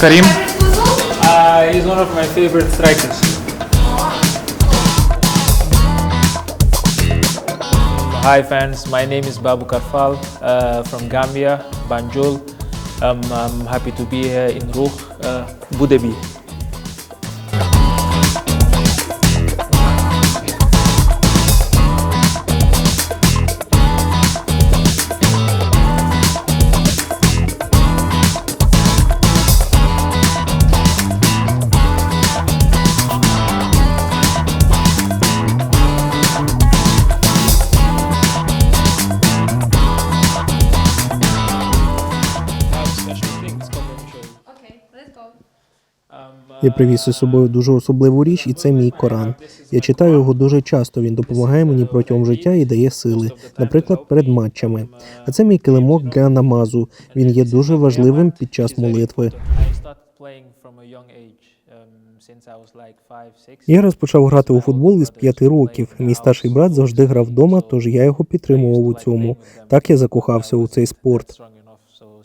Karim. Uh, he's one of my favorite strikers. Hi fans, my name is Babu Karfal uh, from Gambia, Banjul. Um, I'm happy to be here in Ruh, uh, Budebi. Я привіз із собою дуже особливу річ, і це мій Коран. Я читаю його дуже часто. Він допомагає мені протягом життя і дає сили, наприклад, перед матчами. А це мій килимок для намазу. Він є дуже важливим під час молитви. Я розпочав грати у футбол із п'яти років. Мій старший брат завжди грав вдома, тож я його підтримував у цьому. Так я закохався у цей спорт.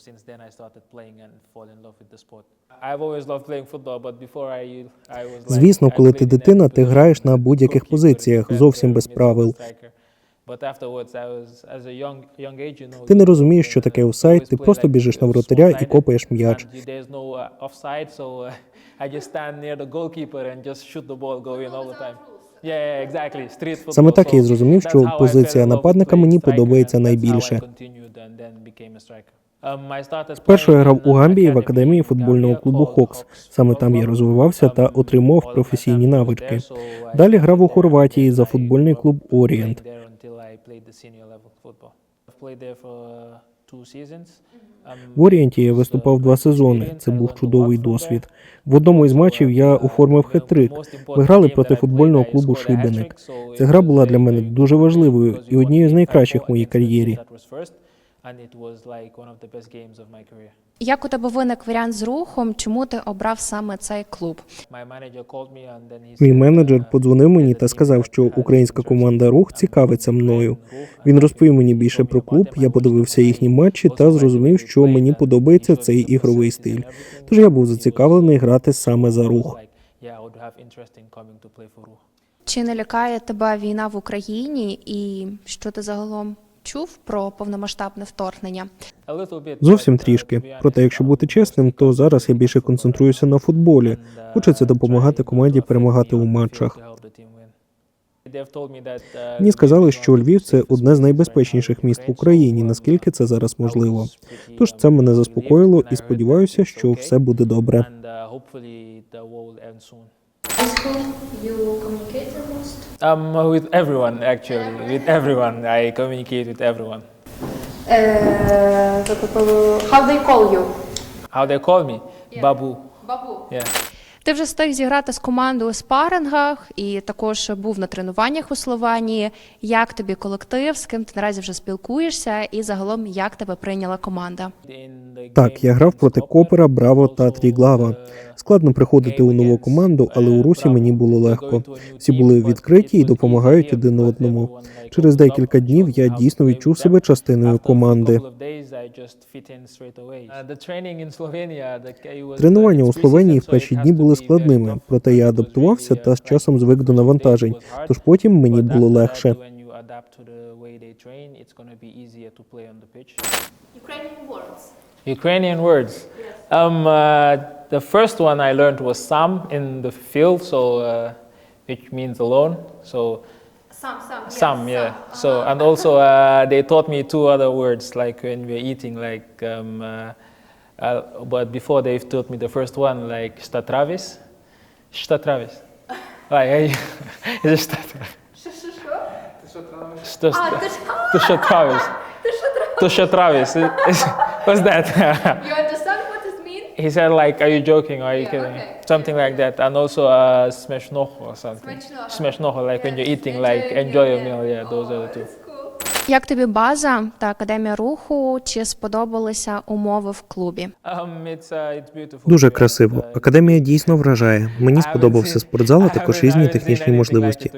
Since then I started playing and fall in love with the sport. I've always loved playing football, but before I, I was like, Звісно, коли ти дитина, ти граєш на будь-яких позиціях, зовсім без правил. striker. But afterwards, I was as a young young age, you know. Ти не розумієш, що uh, таке офсайд, ти просто біжиш на uh, воротаря і копаєш м'яч. uh, uh. Саме так я і So зрозумів, що позиція нападника мені подобається найбільше. Um, Спершу я грав у Гамбії в академії футбольного клубу Хокс. Саме там я розвивався та Um, отримав професійні навички. Далі грав у Хорватії за футбольний клуб Орієнт. uh. Um, В Орієнті я виступав два сезони. Це був чудовий досвід. В одному із матчів я оформив хет-трик. Ми грали проти футбольного клубу Шибеник. Ця гра була для мене дуже важливою і однією з найкращих в моїй кар'єрі. Як у тебе виник варіант з рухом? Чому ти обрав саме цей клуб? Мій менеджер подзвонив мені та сказав, що українська команда Рух цікавиться мною. Він розповів мені більше про клуб. Я подивився їхні матчі та зрозумів, що мені подобається цей ігровий стиль. Тож я був зацікавлений грати саме за рух. Чи не лякає тебе війна в Україні, і що ти загалом чув про повномасштабне вторгнення? Зовсім трішки. Проте, якщо бути чесним, то зараз я більше концентруюся на футболі. Хочеться допомагати команді перемагати у матчах. Мені сказали, що Львів це одне з найбезпечніших міст в Україні, наскільки це зараз можливо. Тож це мене заспокоїло і сподіваюся, що все буде добре. You communicate the most? Um, with everyone, actually. With everyone. I communicate with everyone. how they call you? How they call me? Babu. Бабу. Yeah. Ти вже встиг зіграти з командою у спарингах і також був на тренуваннях у Словенії. Як тобі колектив, з ким ти наразі вже спілкуєшся, і загалом як тебе прийняла команда? Так, я грав проти Копера, Браво та Тріглава. Складно приходити у нову команду, але у Русі мені було легко. Всі були відкриті і допомагають один одному. Через декілька днів я дійсно відчув себе частиною команди. Тренування у Словенії в перші дні були складними, проте я адаптувався та з часом звик до навантажень. Тож потім мені було легше. Ukrainian words. Ukrainian words. Um, uh, the first one I learned was sam in the field, so uh, which means alone. So Сам, сам. Some, yeah. So and also uh, they taught me two other words like when we're eating, like. Um, uh, uh, but before they taught me the first one, like statravis, statravis. Like, hey, is it statravis? Що, що? Sto- А, ти ж... What's that? You understand what it means? he said like, "Are you joking? Or are you Yeah, kidding?" okay. Something like that. And also uh, smeshnoho or something. Smeshnoho. Smeshnoho, like when you're eating, like enjoy your meal. yeah. Yeah, those are the two. Як тобі база та академія руху? Чи сподобалися умови в клубі? Um, it's, uh, it's beautiful. Дуже красиво. Uh, Академія дійсно вражає. Мені сподобався спортзал, а також різні технічні можливості.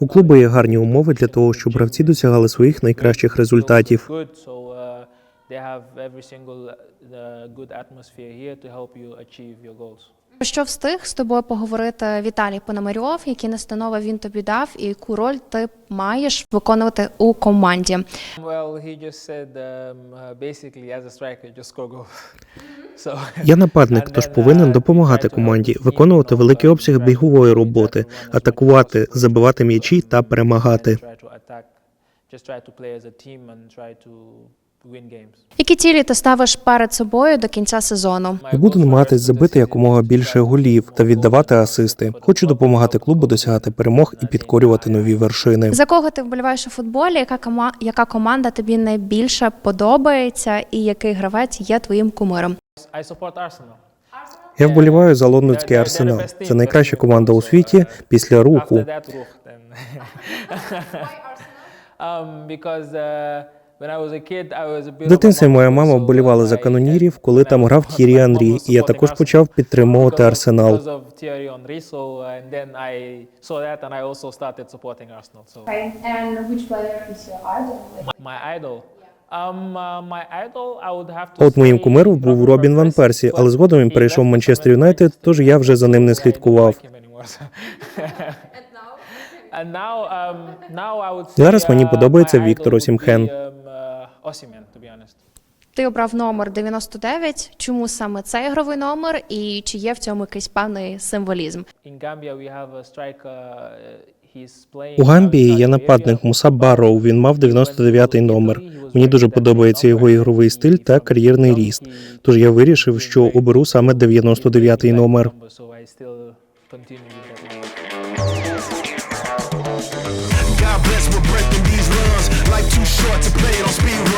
У клубу є гарні умови для того, щоб гравці досягали своїх найкращих результатів. Good, so, uh, they have every single uh, good atmosphere here to help you achieve your goals. Про що встиг з тобою поговорити Віталій Пономарьов, які настанови він тобі дав, і яку роль ти маєш виконувати у команді? Я нападник, тож повинен допомагати команді, виконувати великий обсяг бігової роботи, атакувати, забивати м'ячі та перемагати. Які цілі ти ставиш перед собою до кінця сезону? Буду намагатись забити якомога більше голів та віддавати асисти. Хочу допомагати клубу досягати перемог і підкорювати нові вершини. За кого ти вболіваєш у футболі? Яка кома... яка команда тобі найбільше подобається, і який гравець є твоїм кумиром? Я вболіваю за лондонський арсенал. Це найкраща команда у світі після руху. Um, uh, В дитинстві моя мама вболівала за канонірів, коли там грав Тірі Анрі, і я також Arsenal почав підтримувати арсенал. Uh. Um, uh, От моїм кумиром був Robin Робін Van Ван Persie, Персі, але згодом він перейшов в Манчестер Manchester Юнайтед, тож я вже за ним не слідкував. um, Зараз мені uh, подобається Віктор Осімхен. Uh, Osimhen, to be honest. Ти обрав номер 99. Чому саме цей ігровий номер, і чи є в цьому якийсь певний символізм? In Gambia we have a striker. uh, У Гамбії є нападник Муса Барроу. Він мав 99-й номер. Мені дуже подобається його ігровий стиль та кар'єрний ріст. Тож я вирішив, що оберу саме 99-й номер. God.